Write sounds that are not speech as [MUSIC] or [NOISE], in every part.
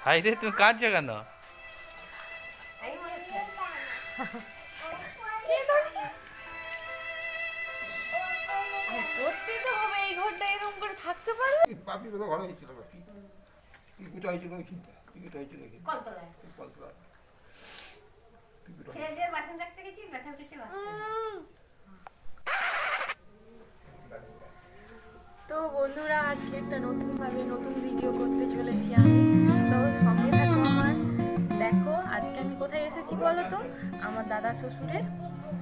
High রে তুমি কাঁদছো কেন? করতে তো হবে এই ঘরটা এরকম করে থাকতে পারে পাপি কোথাও ঘরে হয়েছিল পাপি পিকুটা হয়েছিল ওইখানটা পিকুটা হয়েছিল ওইখানটা কলতলায় কলতলা পিকুটা ফ্রিজের বাসন রাখতে গেছি ব্যথা উঠেছে বাসন তো বন্ধুরা, আজকে একটা নতুন ভাবে নতুন ভিডিও করতে চলেছি আমি। তো সঙ্গে থাকো আমার। দেখো, আজকে আমি কোথায় এসেছি বলো তো? আমার দাদা শ্বশুরের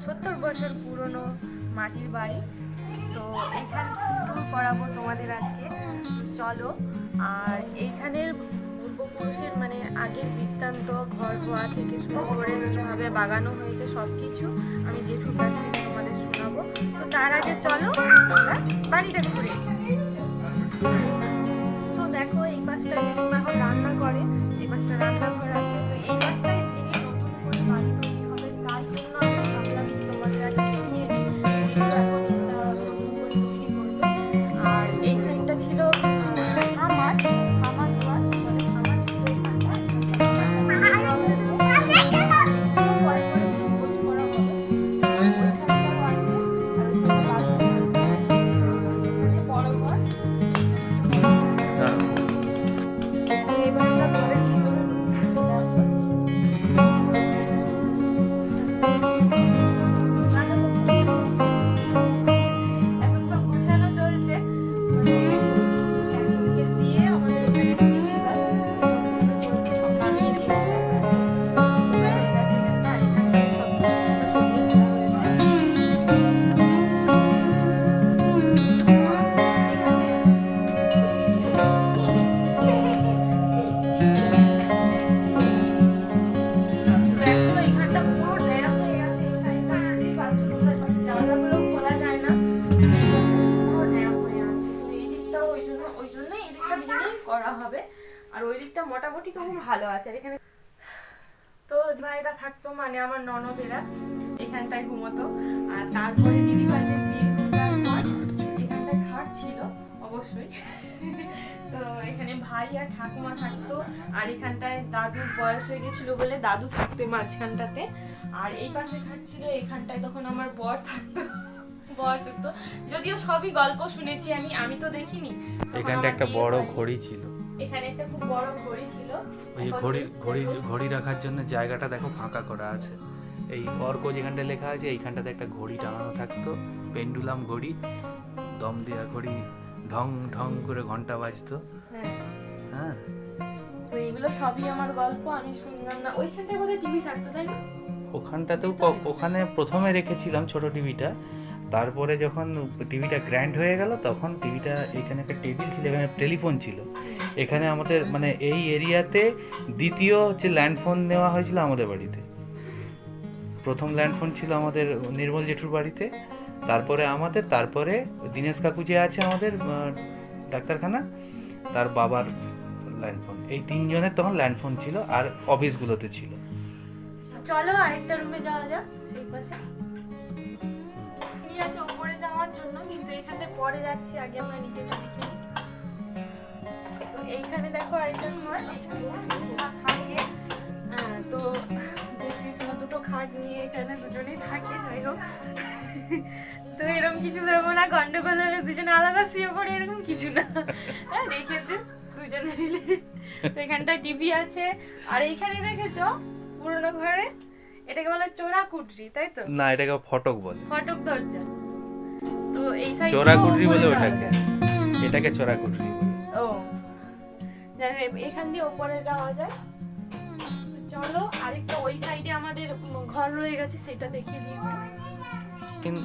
সত্তর বছর পুরনো মাটির বাড়ি। তো এইখান ট্যুর করাবো তোমাদের আজকে। চলো, আর এইখানের পূর্বপুরুষের মানে আগের বৃত্তান্ত ঘর থেকে শুরু করে কীভাবে বাগানো হয়েছে সব কিছু আমি জেঠুর কাছ থেকে তো তার আগে চলো, আমরা বাড়িটা ঘুরে তো দেখো, এই পাশটা এখন রান্না করে এই পাশটা রান্না আছে আর ঠাকুমা থাকতো আর এখানটায় দাদুর বয়স হয়ে গেছিল বলে দাদু থাকতো মাঝখানটাতে। আর এই পাশে ছিল এখানটায় তখন আমার বর থাকতো বর থাকতো যদিও সবই গল্প শুনেছি আমি আমি তো দেখিনি। এখানটা একটা বড় ঘড়ি ছিল। এখানে একটা খুব বড় ঘড়ি ছিল। ওই ঘড়ি ঘড়ি ঘড়ি রাখার জন্য জায়গাটা দেখো ফাঁকা করা আছে। এই অর্ক যেখানটা লেখা আছে এইখানটাতে একটা ঘড়ি টাঙানো থাকতো পেন্ডুলাম ঘড়ি দম দেওয়া ঘড়ি ঢং ঢং করে ঘণ্টা বাজতো। হ্যাঁ। হ্যাঁ তো এগুলো সবই আমার গল্প আমি শুনলাম না। ওইখানটায় বোধহয় টিভি থাকতো তাই না? ওখানটাতেও ওখানে প্রথমে রেখেছিলাম ছোট টিভিটা তারপরে যখন টিভিটা গ্র্যান্ড হয়ে গেল তখন টিভিটা এখানে একটা টেবিল ছিল এখানে টেলিফোন ছিল। এখানে আমাদের মানে এই এরিয়াতে দ্বিতীয় হচ্ছে ল্যান্ডফোন নেওয়া হয়েছিল আমাদের বাড়িতে। প্রথম ল্যান্ডফোন ছিল আমাদের নির্মল জেঠুর বাড়িতে। তারপরে আমাদের তারপরে দীনেশ কাকু যে আছে আমাদের ডাক্তারখানা। তার বাবার ল্যান্ডফোন এই তিনজনের তখন ল্যান্ডফোন ছিল আর অফিসগুলোতে ছিল। চলো আরেকটা রুমে যাওয়া যাক সেই পাশে। ঠিক আছে উপরে যাওয়ার জন্য কিন্তু এখানে পরে যাচ্ছি আগে আমরা নিচেটা দেখে তো এইখানে দেখো আরেকটা ঘর থাকে হ্যাঁ, তো দুটো খাট নিয়ে এখানে দুজনেই থাকে যাই হোক। তো এরকম কিছু ভেবো না গন্ডগোল হলে দুজনে আলাদা শুয়ে পড়ে এরকম কিছু না। হ্যাঁ রেখেছে। দুজনে মিলে। তো এখানটা টিভি আছে। আর এইখানে দেখেছ পুরোনো ঘরে? এটাকে বলে চোরা কুটরি তাই তো? না এটাকে ফটক বলে। ফটক দরজা। তো এই সাইড চোরা কুটরি বলে ওটাকে। এটাকে চোরা কুটরি বলে। ও। এখান দিয়ে ওপরে যাওয়া যায়। চলো আরেকটা ওই সাইডে আমাদের ঘর রয়ে গেছে সেটা দেখিয়ে দিই কিন্তু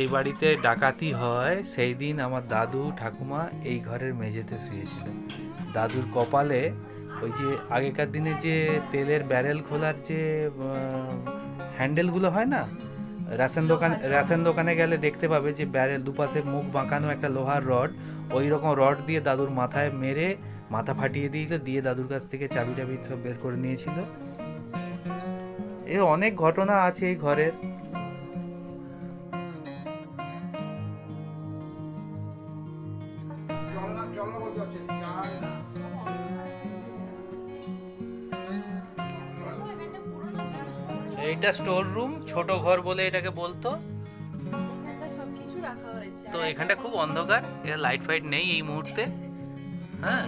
এই বাড়িতে ডাকাতি হয় সেই দিন আমার দাদু ঠাকুমা এই ঘরের মেঝেতে শুয়েছিলেন দাদুর কপালে ওই যে আগেকার দিনে যে তেলের ব্যারেল খোলার যে হ্যান্ডেলগুলো হয় না? রেশন দোকান রেশন দোকানে গেলে দেখতে পাবে যে ব্যারেল দুপাশে মুখ বাঁকানো একটা লোহার রড ওই রকম রড দিয়ে দাদুর মাথায় মেরে মাথা ফাটিয়ে দিয়েছিল দিয়ে দাদুর কাছ থেকে চাবি টাবি সব বের করে নিয়েছিল। এর অনেক ঘটনা আছে এই ঘরের। এইটা স্টোর রুম ছোট ঘর বলে এটাকে বলতো। তো এখানটা খুব অন্ধকার এটা লাইট ফাইট নেই এই মুহূর্তে। হ্যাঁ।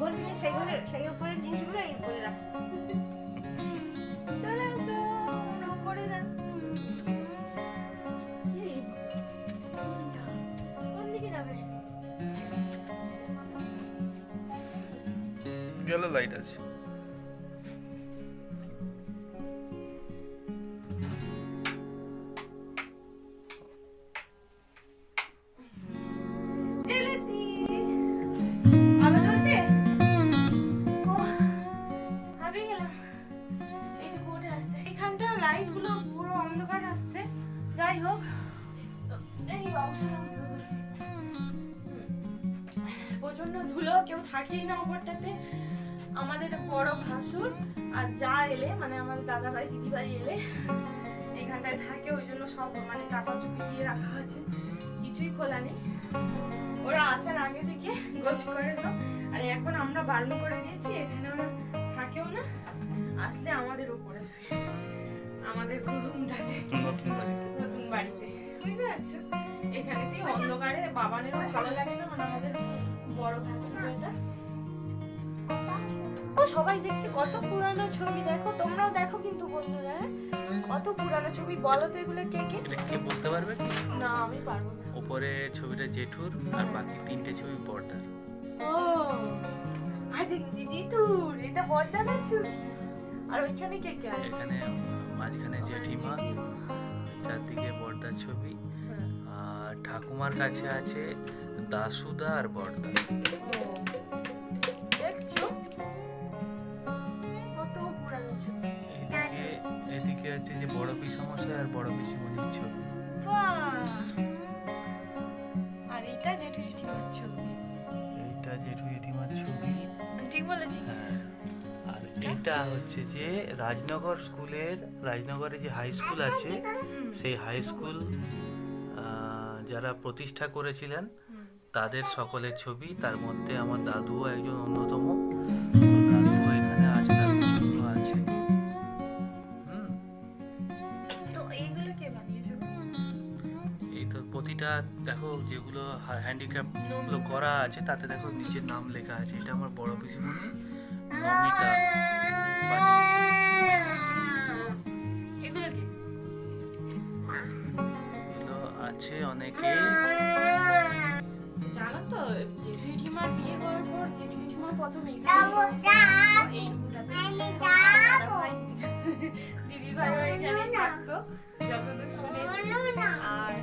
মন সেই ঘরে সেই উপরের জিনিসগুলো এই উপরে রাখ। চলে। গেল লাইট আছে। আমাদের বড় ভাসুর আর যা এলে মানে আমাদের দাদা ভাই দিদি ভাই এলে এখানটায় থাকে ওই জন্য সব মানে চাপা চুপি দিয়ে রাখা আছে কিছুই খোলা নেই। ওরা আসার আগে থেকে গোছ করে দাও আর এখন আমরা বারণ করে দিয়েছি এখানে ওরা থাকেও না আসলে আমাদের উপরে আমাদের রুমটাতে নতুন বাড়িতে। নতুন বাড়িতে। বুঝতে পারছ? এখানে সেই অন্ধকারে বাবানেরও ভালো লাগে না মানে আমাদের বড় ভাসুর এটা ও সবাই দেখছে কত পুরানো ছবি। দেখো তোমরাও দেখো কিন্তু বন্ধুরা হ্যাঁ? কত পুরানো ছবি। বলো তো এগুলো কে কে? কে বলতে পারবে? কি না আমি পারব না। ওপরে ছবিটা জেঠুর আর বাকি তিনটে ছবি পর্দার। ও আর দেখছি জিতুর এটা বড়দাদার ছবি? আর ওইখানে কে কে আছে? এখানে মাঝখানে জেঠিমা চারদিকে বর্দার ছবি। হ্যাঁ। আর ঠাকুমার কাছে আছে দাসুদা আর বর্দা। যে বড় পিসামশাই আর বড় পিসিমণির ছবি। বাহ! আর এটা জেঠু জেঠিমার ছবি। এইটা জেঠু জেঠিমার ছবি। ঠিক বলেছি। হ্যাঁ আর এটা হচ্ছে যে রাজনগর স্কুলের রাজনগরে যে হাই স্কুল আছে সেই হাই স্কুল যারা প্রতিষ্ঠা করেছিলেন তাদের সকলের ছবি। তার মধ্যে আমার দাদুও একজন অন্যতম। যেগুলো হ্যান্ডিক্রাফটগুলো করা আছে তাতে দেখো নিচের নাম লেখা আছে। এটা আমার বড় পিসিমণি এগুলো আছে অনেকে। জানো তো জেঠু জেঠিমার বিয়ে হওয়ার পর জেঠু প্রথম এই দিদি ভাই এখানে থাকতো যতদূর শুনেছি। আর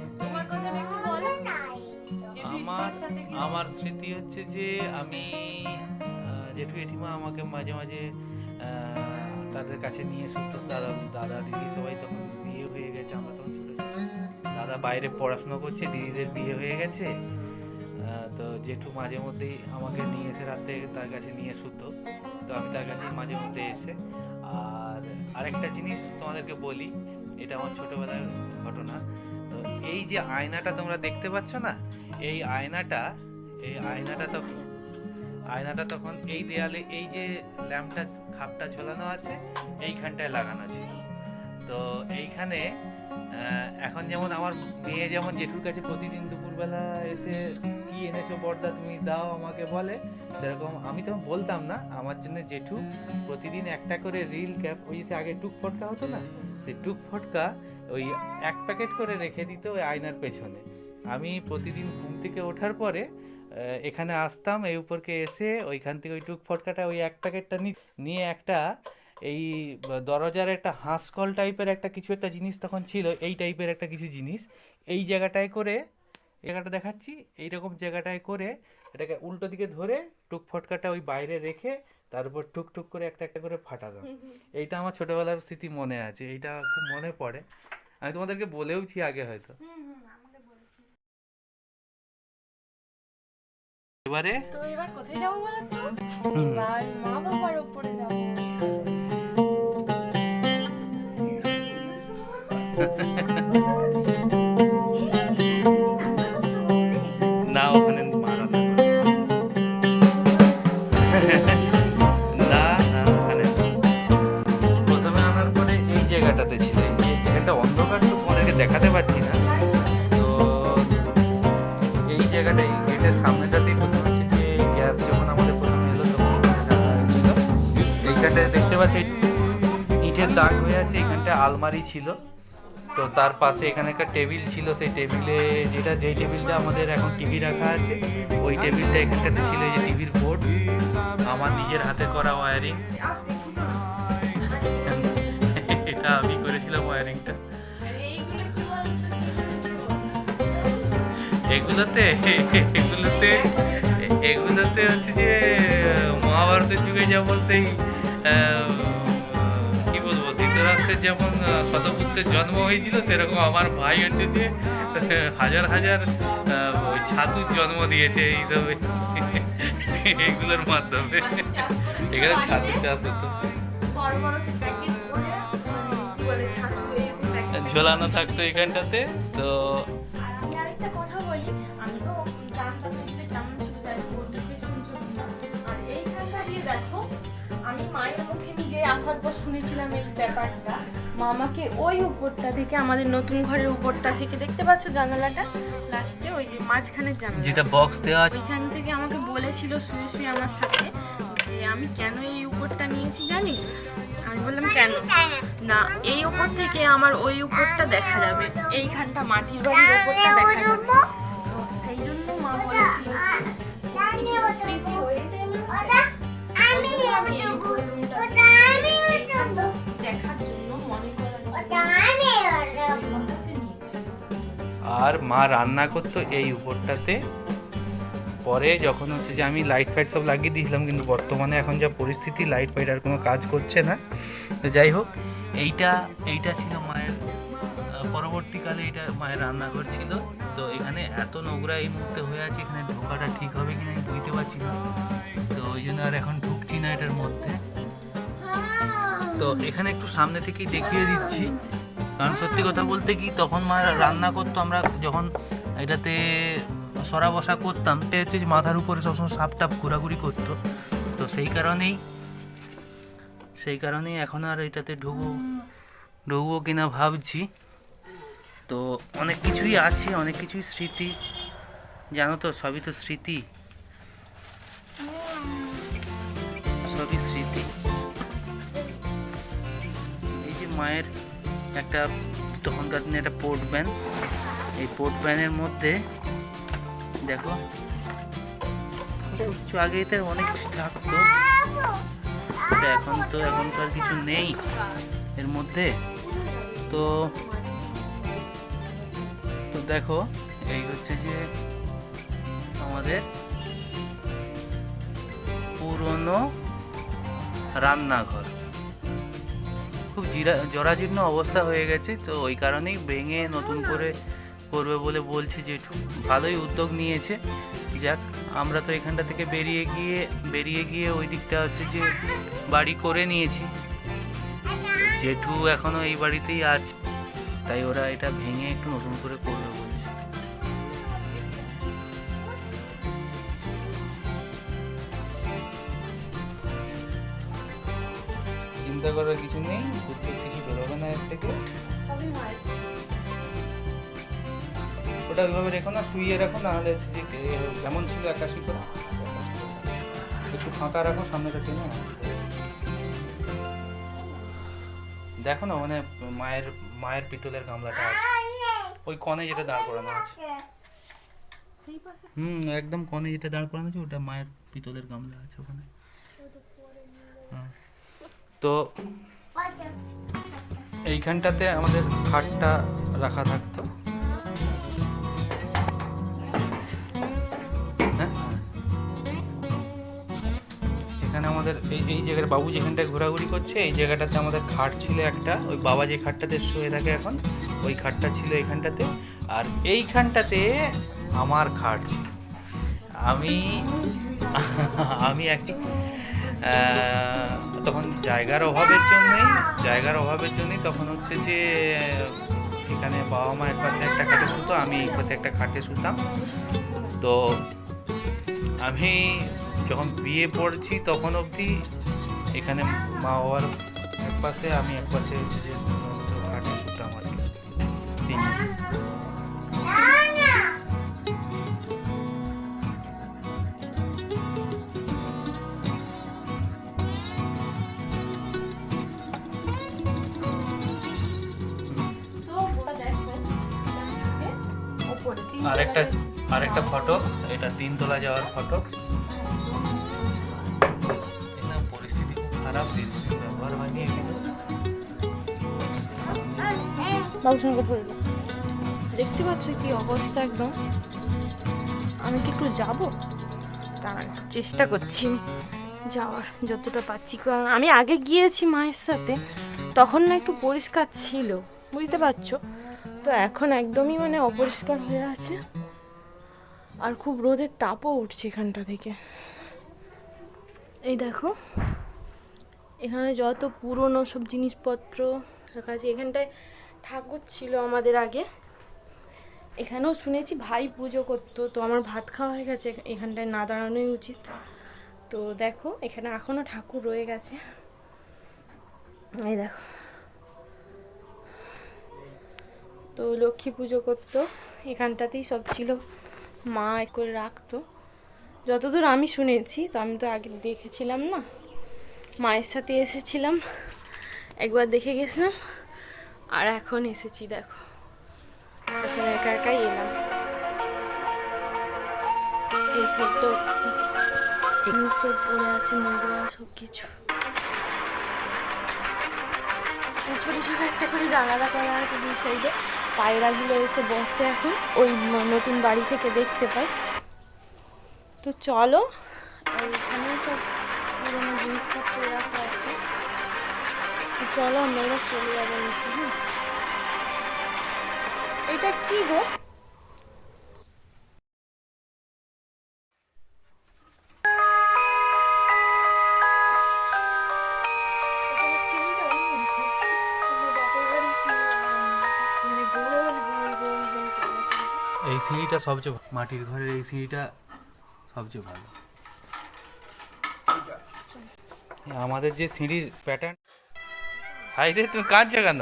আমার স্মৃতি হচ্ছে যে আমি জেঠু জেঠিমা আমাকে মাঝে মাঝে তাদের কাছে নিয়ে শুতো দাদা দাদা, দিদি সবাই তখন বিয়ে হয়ে গেছে, আমরা তখন ছোটো ছোটো দাদা বাইরে পড়াশুনো করছে, দিদিদের বিয়ে হয়ে গেছে। তো জেঠু মাঝে মধ্যেই আমাকে নিয়ে এসে রাতে তার কাছে নিয়ে শুতো তো আমি তার কাছে মাঝে মধ্যে এসে, আর আরেকটা জিনিস তোমাদেরকে বলি, এটা আমার ছোটোবেলার ঘটনা। তো এই যে আয়নাটা তোমরা দেখতে পাচ্ছ না এই আয়নাটা এই আয়নাটা তখন আয়নাটা তখন এই দেয়ালে এই যে ল্যাম্পটা, খাপটা ঝোলানো আছে, এইখানটায় লাগানো ছিল তো এইখানে এখন যেমন আমার মেয়ে যেমন জেঠুর কাছে প্রতিদিন দুপুরবেলা এসে, কি এনেছো বর্দা, তুমি দাও আমাকে, বলে, সেরকম আমি তো বলতাম না। আমার জন্য জেঠু প্রতিদিন একটা করে রিল ক্যাপ, ওই যে আগে টুক ফটকা হতো না, সেই টুক ফটকা ওই এক প্যাকেট করে রেখে দিত ওই আয়নার পেছনে। আমি প্রতিদিন ঘুম থেকে ওঠার পরে এখানে আসতাম এই উপরকে এসে ওইখান থেকে ওই টুক ফটকাটা ওই এক প্যাকেটটা নিয়ে একটা এই দরজার একটা হাঁসকল টাইপের একটা কিছু একটা জিনিস তখন ছিল এই টাইপের একটা কিছু জিনিস। এই জায়গাটায় করে জায়গাটা দেখাচ্ছি এইরকম জায়গাটায় করে এটাকে উল্টো দিকে ধরে টুক ফটকাটা ওই বাইরে রেখে তার উপর টুক টুক করে একটা একটা করে ফাটাতাম। এইটা আমার ছোটবেলার স্মৃতি মনে আছে এইটা খুব মনে পড়ে। আমি তোমাদেরকে বলেওছি আগে হয়তো। এবারে? তো এবার কোথায় যাব বলো তো এবার মা বাবার উপরে যাব। না [LAUGHS] দেখতে পাচ্ছি, ইটের দাগ হয়ে আছে, এখানটা আলমারি ছিল। তো তার পাশে এখানে একটা টেবিল ছিল, সেই টেবিলে যেটা, যেই টেবিলটা আমাদের এখন টিভি রাখা আছে, ওই টেবিলটা এখানটাতে ছিল যে টিভির বোর্ড। আমার নিজের হাতে করা ওয়ারিং। এটা আমি করেছিলাম ওয়ারিংটা। এগুলোতে এগুলোতে এগুলোতে হচ্ছে যে, মহাভারতের যুগে যেমন সেই কি বলব ধৃতরাষ্ট্রের যেমন শতপুত্রের জন্ম হয়েছিল সেরকম আমার ভাই হচ্ছে যে [LAUGHS] হাজার হাজার ওই ছাতুর জন্ম দিয়েছে এইসব [LAUGHS] এইগুলোর মাধ্যমে। এখানে ছাতু চাষ হতো। ঝোলানো থাকতো এখানটাতে তো আসার পর শুনেছিলাম এই ব্যাপারটা। মামাকে ওই উপরটা থেকে আমাদের নতুন ঘরের উপরটা থেকে দেখতে পাচ্ছ জানালাটা? লাস্টে ওই যে মাঝখানের জানালা। যেটা বক্স দেওয়া আছে। ওইখান থেকে আমাকে বলেছিল শুয়ে শুয়ে আমার সাথে যে আমি কেন এই উপরটা নিয়েছি জানিস? আমি বললাম কেন? না এই উপর থেকে আমার ওই উপরটা দেখা যাবে। এইখানটা মাটির বাড়ির উপরটা দেখা যাবে। তো সেই জন্য মা বলেছিল যে কিছু স্মৃতি হয়ে যায় আমি আর মা রান্না করতো এই উপরটাতে। পরে যখন হচ্ছে যে আমি লাইট ফাইট সব লাগিয়ে দিয়েছিলাম, কিন্তু বর্তমানে এখন যা পরিস্থিতি লাইট ফাইট আর কোনো কাজ করছে না। তো যাই হোক, এইটা এইটা ছিল মায়ের পরবর্তীকালে এটা মায়ের রান্নাঘর ছিল। তো এখানে এত নোংরা এই মুহূর্তে হয়ে আছে, এখানে ঢোকাটা ঠিক হবে কিনা আমি বুঝতে পারছি না। তো ওই জন্য আর এখন ঢুকছি না এটার মধ্যে। তো এখানে একটু সামনে থেকেই দেখিয়ে দিচ্ছি। কারণ সত্যি কথা বলতে কি, তখন মা রান্না করতো, আমরা যখন এটাতে সরা বসা করতাম এটা হচ্ছে যে মাথার উপরে সবসময় সাপ টাপ ঘোরাঘুরি করতো। তো সেই কারণেই সেই কারণেই এখন আর এটাতে ঢুকবো ঢুকবো কিনা ভাবছি। তো অনেক কিছুই আছে, অনেক কিছুই স্মৃতি। জানো তো, সবই তো স্মৃতি। সবই স্মৃতি। এই যে মায়ের একটা, তখনকার দিনে একটা পোর্ট ব্যান এই পোর্ট ব্যানের মধ্যে, দেখো, কিছু আগে তো অনেক কিছু থাকতো। এখন তো এখন তো এখনকার কিছু নেই এর মধ্যে। তো তো দেখো, এই হচ্ছে যে আমাদের পুরনো রান্নাঘর। খুব জিরা, জরাজীর্ণ অবস্থা হয়ে গেছে, তো ওই কারণেই ভেঙে নতুন করে করবে বলে বলছে জেঠু ভালোই উদ্যোগ নিয়েছে। যাক, আমরা তো এখানটা থেকে বেরিয়ে গিয়ে বেরিয়ে গিয়ে ওই দিকটা হচ্ছে যে বাড়ি করে নিয়েছি। জেঠু এখনও এই বাড়িতেই আছে, তাই ওরা এটা ভেঙে একটু নতুন করে করবে চিন্তা করার কিছু নেই উত্তর কিছু বেরোবে না এর থেকে। ওটা ওইভাবে রেখো না শুইয়ে রাখো না হলে যে কেমন ছিল একাশি করে একটু ফাঁকা রাখো সামনেটা টেনে দেখো না মানে মায়ের মায়ের পিতলের গামলাটা আছে। ওই কনে যেটা দাঁড় করানো আছে। হুম একদম কনে যেটা দাঁড় করানো আছে ওটা মায়ের পিতলের গামলা আছে ওখানে। হুম। তো এইখানটাতে আমাদের খাটটা রাখা থাকতো। হ্যাঁ এখানে আমাদের এই এই জায়গায় বাবু যেখানটায় ঘোরাঘুরি করছে, এই জায়গাটাতে আমাদের খাট ছিল একটা। ওই বাবা যে খাটটাতে শুয়ে থাকে এখন, ওই খাটটা ছিল এইখানটাতে। আর এইখানটাতে আমার খাট ছিল। আমি আমি অ্যাকচুয়ালি তখন জায়গার অভাবের জন্যই, জায়গার অভাবের জন্যই তখন হচ্ছে যে, এখানে বাবা মা এক পাশে একটা খাটে শুতো, আমি এই পাশে একটা খাটে শুতাম। তো আমি যখন বিয়ে পড়ছি তখন অবধি এখানে মা বাবার এক পাশে আমি এক পাশে হচ্ছে যে, খাটে শুতাম আর কি। আরেকটা আরেকটা ফটো, এটা তিনতলা যাওয়ার ফটো। পরিস্থিতি খুব খারাপ দিন ব্যবহার হয়নি দেখতে পাচ্ছ কি অবস্থা একদম? আমি কি একটু যাব? দাঁড়ান, চেষ্টা করছি যাওয়ার, যতটা পাচ্ছি। কারণ আমি আগে গিয়েছি মায়ের সাথে, তখন না একটু পরিষ্কার ছিল, বুঝতে পারছ? তো এখন একদমই মানে অপরিষ্কার হয়ে আছে। আর খুব রোদের তাপও উঠছে এখানটা থেকে। এই দেখো, এখানে যত পুরনো সব জিনিসপত্র রাখা আছে, এখানটায় ঠাকুর ছিল আমাদের আগে। এখানেও শুনেছি ভাই পুজো করতো, তো আমার ভাত খাওয়া হয়ে গেছে এখানটায় না দাঁড়ানোই উচিত। তো দেখো, এখানে এখনও ঠাকুর রয়ে গেছে। এই দেখো। তো লক্ষ্মী পুজো করতো। এখানটাতেই সব ছিল। মা এ করে রাখতো। যতদূর আমি শুনেছি, তো আমি তো আগে দেখেছিলাম না, মায়ের সাথে এসেছিলাম। একবার দেখে গেছিলাম, আর এখন এসেছি, দেখো। এখন একা একাই এলাম। সব পড়ে আছে সব কিছু ছোটো ছোটো একটা করে জানালা করা আছে দুই সাইডে পায়রাগুলো এসে বসে এখন ওই নতুন বাড়ি থেকে দেখতে পাই। তো চলো এখানে এখানেও সব পুরোনো জিনিসপত্র রাখা আছে। চলো আমরা চলে যাব নিচে হ্যাঁ। এটা কি গো? এই সিঁড়িটা সবচেয়ে মাটির ঘরের এই সিঁড়িটা সবচেয়ে ভালো। আমাদের যে সিঁড়ির প্যাটার্ন হাই রে, তুমি কাঁদছো কেন?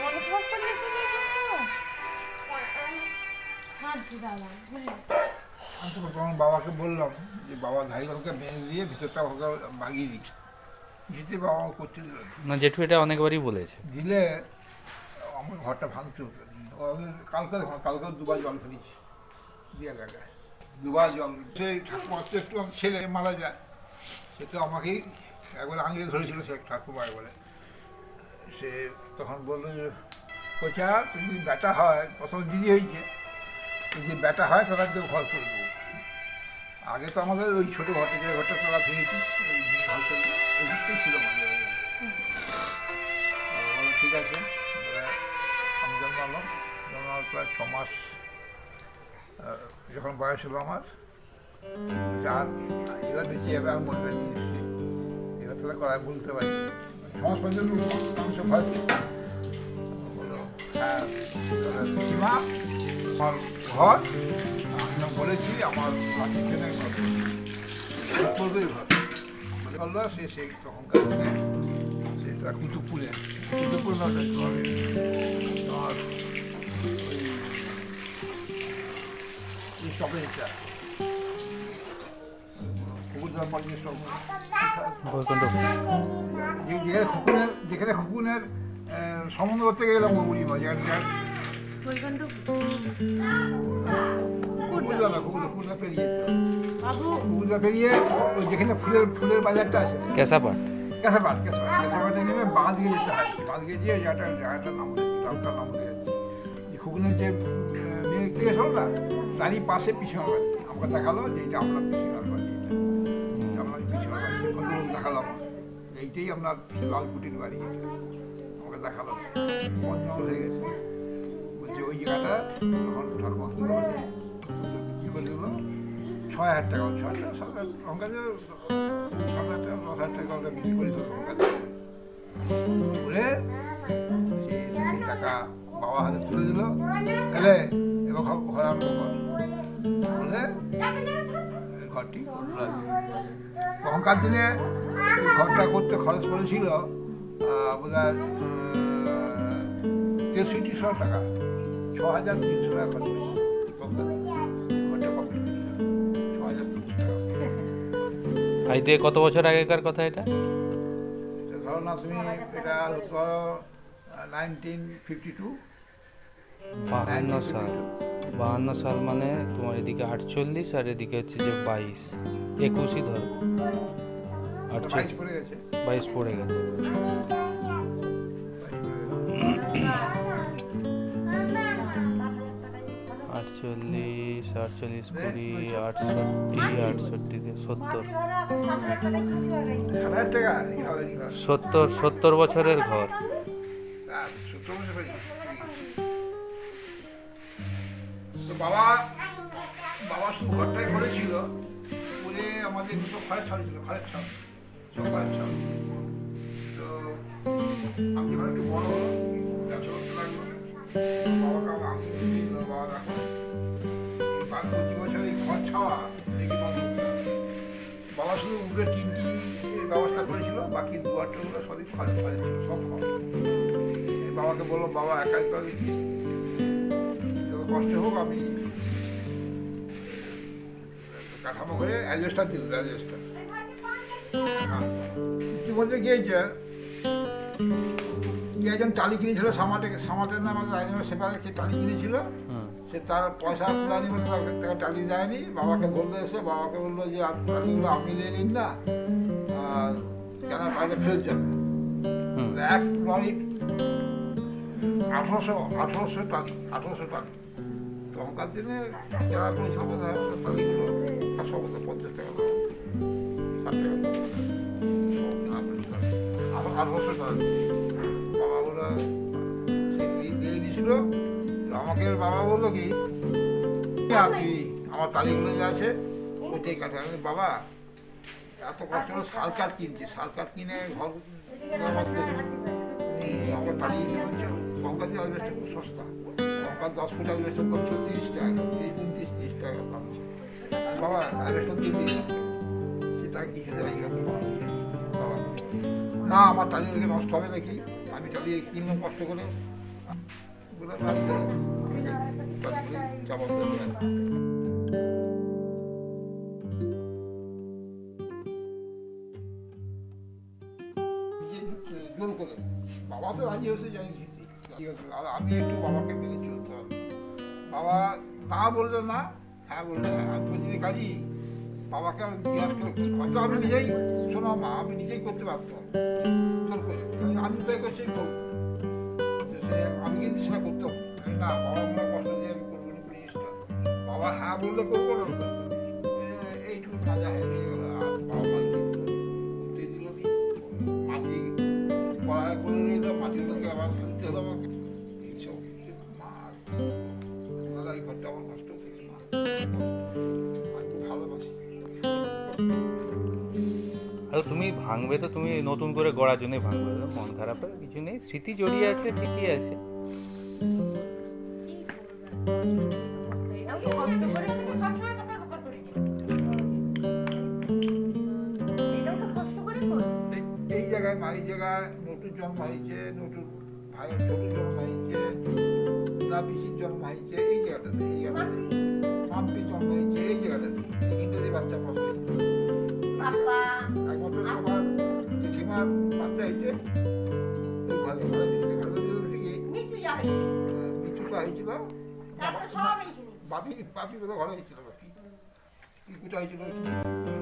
বড় ঘর তখন বাবাকে বললাম যে বাবা ধারিগুলোকে ভেঙে দিয়ে ভিতরটা ওকে বাগিয়ে দিই দিতে বাবা আমাকে করতে দিল না। জেঠু এটা অনেকবারই বলেছে। দিলে আমার ঘরটা ভাঙতে হতো। কালকে কালকে দুবার জল ফেলেছি। দিয়ে জায়গায় দুবার জল সেই ঠাকুমা তো একটু ছেলে মারা যায়। সে তো আমাকেই একবার আঙিয়ে ধরেছিল সে ঠাকুমা একবারে। সে তখন বলল যে কোচা তুমি ব্যাটা হয় প্রথম দিদি হয়েছে যদি ব্যাটা হয় তারা কেউ ঘর করে দেবো। আগে তো আমাদের ওই ছোটো ঘরটা যে ঘরটা তোরা ভেঙেছি। ওই করে ছিল ওই ঠিক আছে। আমি জন্মালাম জন্মার প্রায় ছ মাস যখন বয়স হলো আমার আর এবার বেঁচে যাবে আর মরবে এবার তাহলে করায় বলতে পারি। মাস পর্যন্ত হ্যাঁ ঘর বলেছি আমার করবেই সে সেই তখনকার সেটা কুতুবপুরে কুতুবপুর তোমার ওই যে- যেখানে খুকুনের যেখানে খুকুনের আহ, সম্বন্ধ করতে গেলাম বুড়ি মা কুকুরদা না কুকুর কুকুরদা পেরিয়ে বাবু। কুকুরদা পেরিয়ে ওই যেখানে ফুলের ফুলের বাজারটা আছে। কেসাপাট কেসাপাট কেসাপাটে নেমে বাঁ দিকে যেতে হয় বাঁ দিকে জায়গাটা জায়গাটার নাম বলে নাম যাচ্ছে যে মেয়ে থেকে শোন না তারই পাশে পিছনে বাড়ি। আমাকে দেখাল যে এটা আপনার পিছনের বাড়ি। এটা আপনার পিছনের বাড়ি সে ভদ্রলোক দেখাল আমার এইটাই আপনার লালকুটির বাড়ি। এটা আমাকে দেখাল। বন জঙ্গল হয়ে গেছে। বলছে ওই জায়গাটা তখন ঠাকুমা ছয় হাজার টাকা ছয় হাজার সাত হাজার লঙ্কা হাজার টাকা দশ হাজার টাকা বিক্রি করি তো করে সেই টাকা বাবা হাতে তুলে দিল, এলে এবার ঘর ঘর ঘরটি করল। তখনকার দিনে ঘরটা করতে খরচ পড়েছিল বোধ হয় তেষট্টিশো টাকা ছ হাজার তিনশো টাকা খরচ আজ থেকে কত বছর আগেকার কথা এটা? তো ধরো না তুমি এটা ধরো নাইনটিন ফিফটি টু বাহান্ন সাল। বাহান্ন সাল মানে তোমার এদিকে আটচল্লিশ আর এদিকে হচ্ছে যে বাইশ। একুশই ধরো। আটচল্লিশ। বাইশ পড়ে গেছে। আটচল্লিশ কুড়ি আটষট্টি আটষট্টি সত্তর। সত্তর সত্তর বছরের ঘর। বাবা বাবা শুধু ঘরটাই ঘরে ছিল। করে আমাদের দুটো খড়ের ছাল ছিল খড়ের ছাল সব খড়ের ছাল তো আমি যখন একটু বড় হলো ব্যবসা করতে লাগল। বাবাকে আমি বাবা দেখো। ছাওয়া দেখি বাবা। শুধু উপরে তিনটি ব্যবস্থা করেছিল, বাকি দুয়ারটাগুলো সবই খড় খড়ে ছিল সব বাবাকে বলল, বাবা একাই করে কষ্ট হোক, আমি কাঠামো করে অ্যাডজাস্টার দিল অ্যাডজাস্টার ইতিমধ্যে গিয়েছে কে একজন টালি কিনেছিল, সামাটে সামাটের নাম আইনের সেপারে কে টালি কিনেছিল। সে তার পয়সা তুলানি বলে তাকে তাকে টালি দেয়নি বাবাকে বলল এসে বাবাকে বলল যে টালিগুলো আপনি নিয়ে নিন না। আর কেন বাইরে ফেরত যাবে এক লরি আঠারোশো আঠারোশো টালি আঠারোশো টালি তখনকার দিনে যারা পরিষেবা বোধ হয় টালিগুলো একশো বোধ পঞ্চাশ টাকা ষাট টাকা আঠারোশো টালি বাবাগুলো দিয়ে- দিয়ে দিয়েছিল আমাকে বাবা বলল কি "আর তুই আমার টালিগুলো যা আছে ওইটাই কাটে? আমি বাবা, এত কষ্ট করে শাল কাঠ কিনছি শাল কাঠ কিনে ঘর করছি। দিয়ে বলছো লঙ্কা দিয়ে অ্যাডভেস্টার খুব সস্তা লঙ্কা দশ ফুট অ্যাডভেস্টার দাম তিরিশ টাকা, তিরিশ তিরিশ টাকা দাম। বাবা অ্যাডভেস্টার দিয়ে দিই সেটা কিছু দেয় বাবা। না, আমার টালি রেখে নষ্ট হবে নাকি? আমি টালি কিনলাম কষ্ট করে। বাবা তো রাজি হয়েছে জানি ঠিক আছে আর আমি একটু বাবাকে মেনে চলতে বাবা না বললে না হ্যাঁ বললে হ্যাঁ আমি প্রতিদিন কাজই বাবাকে জিজ্ঞাসা করে। হয়তো আমি নিজেই শোনো মা আমি নিজেই করতে পারতাম করে আমি- তাই করছি তো সে করতে হবে। না, বাবা কষ্ট দিয়ে আমি করব বাবা হ্যাঁ বললে করব না এইটুকু কাজা হয়ে গেল হয়ে ভালোবাসি। আর তুমি ভাঙবে তো, তুমি নতুন করে গড়ার জন্যই ভাঙবে। মন খারাপের কিছু নেই, স্মৃতি জড়িয়ে আছে, ঠিকই আছে। কষ্ট করে সবসময় বকর বকর করে এটাও তো কষ্ট করে করি এই- জায়গায় মা জায়গায় নতুন জন্ম হয়েছে নতুন ভাইয়ের ছোট জন্ম হয়েছে না পিসির জন্ম হয়েছে এই জায়গাটাতে এই জায়গাটাতে মাম্পি জন্ম হয়েছে এই জায়গাটাতে এইখানটাতে বাচ্চা বাবা একমাত্র জেঠিমার বাচ্চা হয়েছে ওই ঘরে ঘরে ঘরে দিয়েছে কি নিচু যাবে কিছুটা হয়েছিল বাপি বাপি কোথাও ঘরে হয়েছিল বাপি। কিছুটা হয়েছিল কিছুটা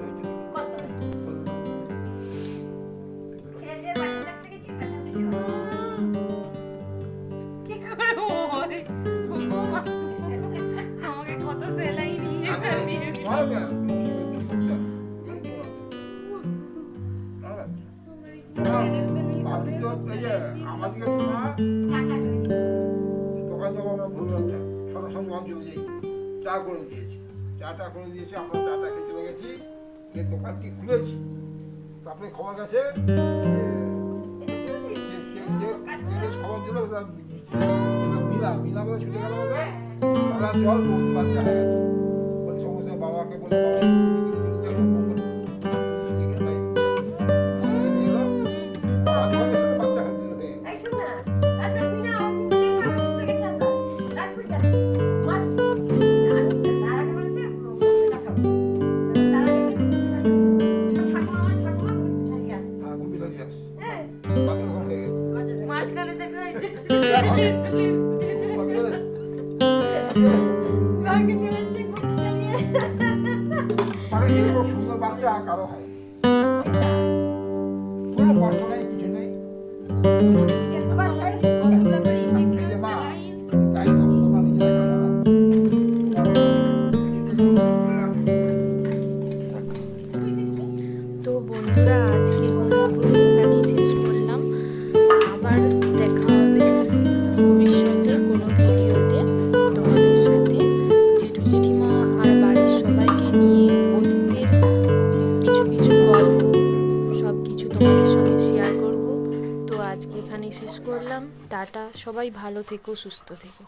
হয়েছিল কত এই যে বাসা দেখতে গেছি বাসা কি করে ওই ও সঙ্গে অঞ্চলে দিয়েছি চা করে দিয়েছি। চা টা করে দিয়েছি, আমরা চাটা খেয়ে চলে গেছি এই দোকানটি খুলেছি। তারপরে খবর খবর গেছে বাবাকে বলে সুন্দর বাচ্চা কারও হয় পুরো বর্তমানে থেকো সুস্থ থেকো।